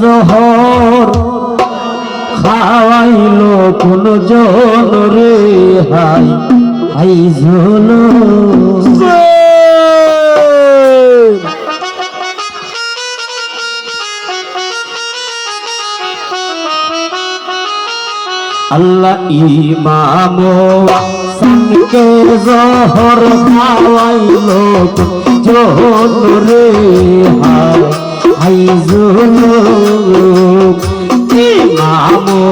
জহর খাওয়াইলো কোন জন রে? হাই হাই ঝোল। আল্লাহ ইমাম সঙ্গে জহর খাওয়াইলো জহর রে? হাই। আইজুলুক ইমামো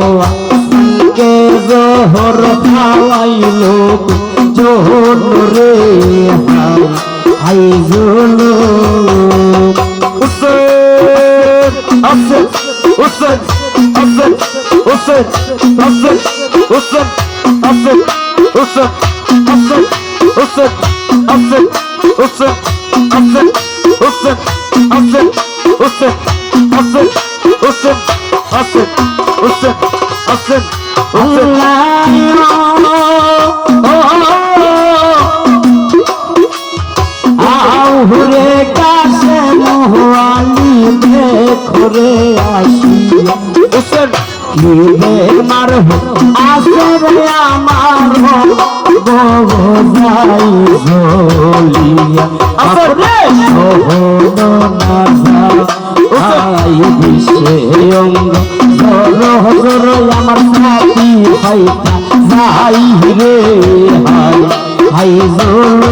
কে জোহর খাওয়াইলুক জোহর রে আইজুলুক হুসেন হাসেন হুসেন হাসেন হুসেন হাসেন হুসেন হাসেন হুসেন আমার আসরে আমার গোজাই ঝোলিয়া আসরে সহন আই বিশ্বে অঙ্গ জর জর আমার সাথী হাই যাই রে হাই হাই জোর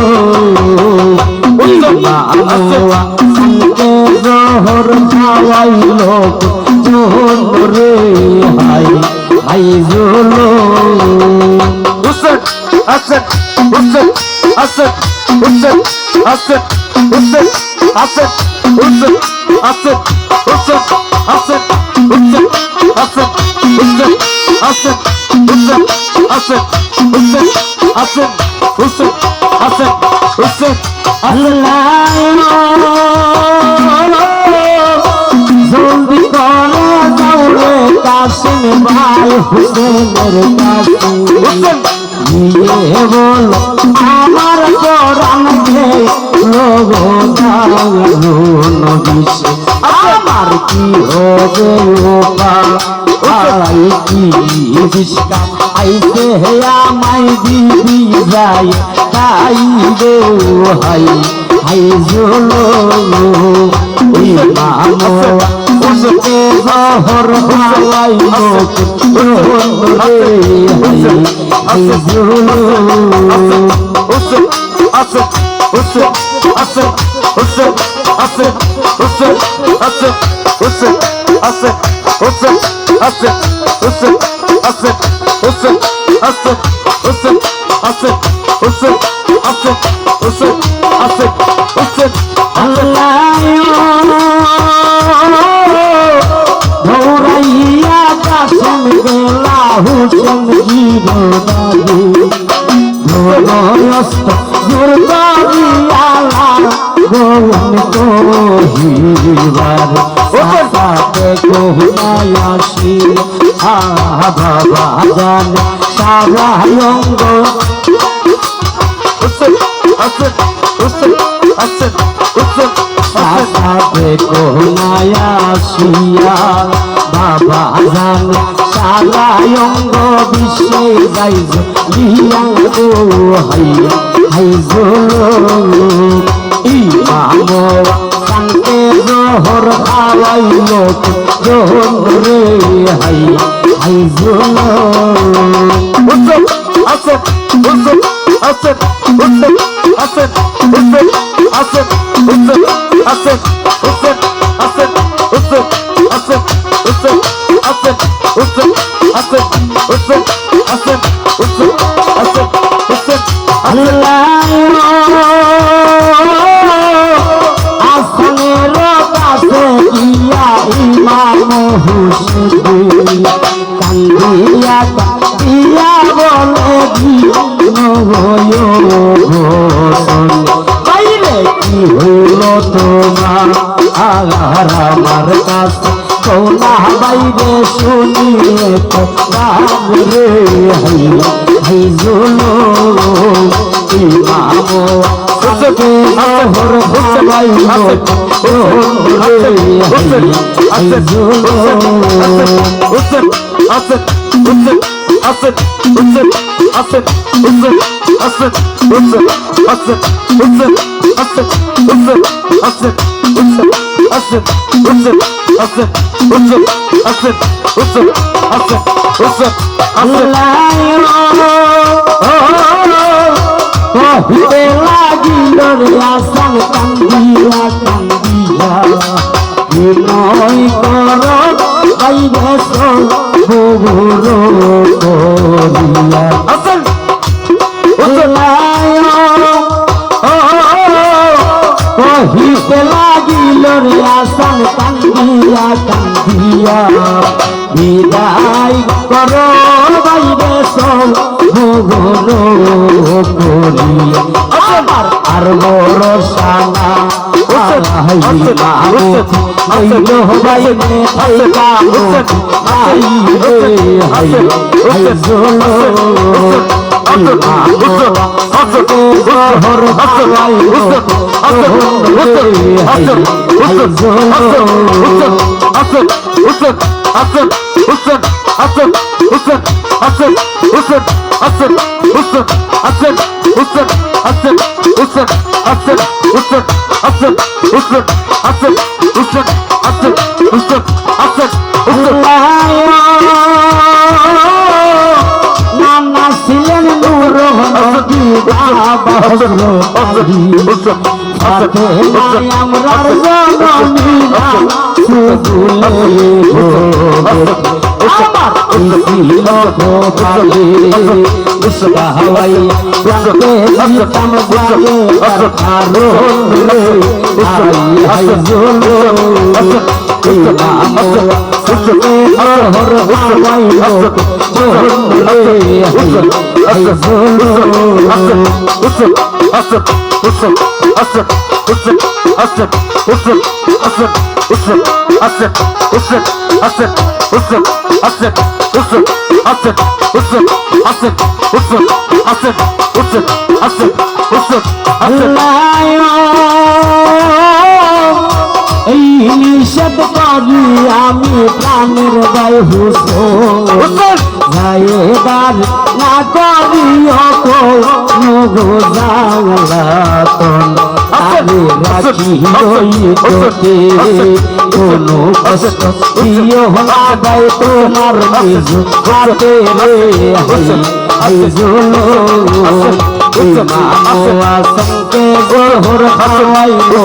উত্তম আলোয়া সুন্দর খাওয়াই লোক জোরে হাই হাই জলো Hassan, Hassan, Hassan, Hassan, Hassan, Hassan, Hassan, Hassan, Hassan, Hassan, Hassan, Hassan, Hassan, Hassan, Hassan, Hassan, Hassan, Hassan, Hassan, Hassan, Hassan, Hassan, Hassan, জলদি কাশিম ভাই হুসেনের কাছে নিয়ে বল আমার কোরআন কে লোগ নবিসে আমার কি হবে ওপার আই কি বিষ্কা আইতে হে আমায় দিবি যাই তাই গো হাই। হাই জলো ওই মামো ওসকে জহর হাওয়াই লোক রে হাই হাই জলো Hassan, Hassan, Hassan, Hassan, Hassan, Hassan, বাহু সঙ্গীব বাহু ধনয়স্ত দুর্গাবি আলা গোলন কহিবার সাথে কহুনায়াসি আ বাবা জান সারা অঙ্গ বিশ্বে যাইজ লিয়া গো হাই হাই জলো ইমাম কান্তে জোহর খাওয়াই লোক রে হাই হাই জলো Hassan, Hassan, Hassan, Hassan, Hassan, Hassan, Hassan, Hassan, Hassan, Hassan, কান্দিয়া কান্দিয়া বলে কি হইল তোমার আগার আমার কাছে সোনা বাইরে শুনিয়ে কপাম রে হাই জোলো ইমামো সবে আহর হুসাই হুসাই সাথে মোহর ভাবাই কহিতে লাগিল রে আসান কান্দিয়া কান্দিয়া বিনয় কর বাইরে সবুর করিয়া কহিতে লাগিল আসান কান্দিয়া কান্দিয়া। বিদায় কর। সবুর করিয়া আমার আর বড় সানা নানা ছিলেন নূর নদী বাবা সাথে নাই আমরার ছিল গোপালে হাওয়াই জানতে দিতাম জাগে আরও হাই হাই জলো এই আমি প্রাণের গায়ে হুসন গায়েদার না করিও কোনো জাগলাতন আরে রাখি তোকে। কোনো কষ্ট দিও না তোমার নিজ হাতে রে। হাই জলো মামা সঙ্গে গোহর খাওয়াইলো রে হাই হাই জলো ধীরে ইমাম সঙ্গে গোহর খাওয়াইলো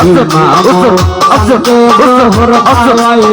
ইমাম সঙ্গে গোহর খাওয়াইলো